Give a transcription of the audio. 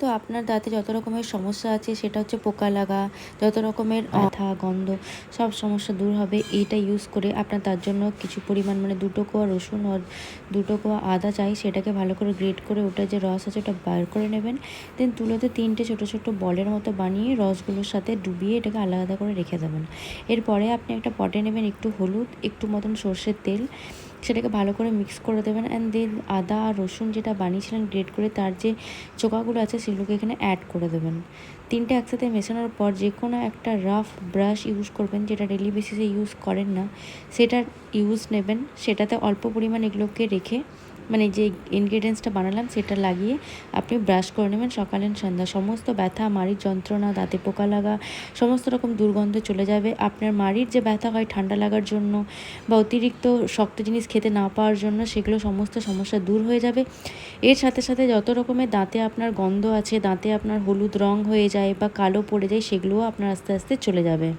তো আপনার দাঁতে যত রকমের সমস্যা আছে সেটা হচ্ছে পোকা লাগা যত রকমের ব্যথা গন্ধ সব সমস্যা দূর হবে। এইটা ইউজ করে আপনার তার জন্য কিছু পরিমাণ মানে দুটো কোয়া রসুন আর দুটো কোয়া আদা চাই সেটাকে ভালো করে গ্রেট করে ওটা যে রস আছে ওটা বার করে নেবেন। দেন তুলোতে তিনটে ছোটো ছোটো বলের মতো বানিয়ে রসগুলোর সাথে ডুবিয়ে এটাকে আলাদা করে রেখে দেবেন। এরপরে আপনি একটা পটে নেবেন একটু হলুদ একটু মতন সর্ষের তেল। সেটাকে ভালো করে মিক্স করে দেবেন অ্যান্ড দেন আদা আর রসুন যেটা বানিয়েছিলেন গ্রেট করে তার যে চোকাগুলো আছে সেগুলোকে এখানে অ্যাড করে দেবেন। তিনটে একসাথে মেশানোর পর যে কোনো একটা রাফ ব্রাশ ইউজ করবেন যেটা ডেলি বেসিসে ইউজ করেন না সেটা ইউজ নেবেন, সেটাতে অল্প পরিমাণ এগুলোকে রেখে মানে যে ইনগ্রেডিয়েন্টসটা বানালাম সেটা লাগিয়ে আপনি ব্রাশ করে নেবেন। সকালে সন্ধ্যা, সমস্ত ব্যথা, মাড়ির যন্ত্রণা, দাঁতে পোকা লাগা, সমস্ত রকম দুর্গন্ধ চলে যাবে। আপনার মাড়ির যে ব্যথা হয় ঠান্ডা লাগার জন্য বা অতিরিক্ত শক্ত জিনিস খেতে না পাওয়ার জন্য সেগুলো সমস্ত সমস্যা দূর হয়ে যাবে। এর সাথে সাথে যত রকমের দাঁতে আপনার গন্ধ আছে, দাঁতে আপনার হলুদ রং হয়ে যায় বা কালো পড়ে যায়, সেগুলোও আপনার আস্তে আস্তে চলে যাবে।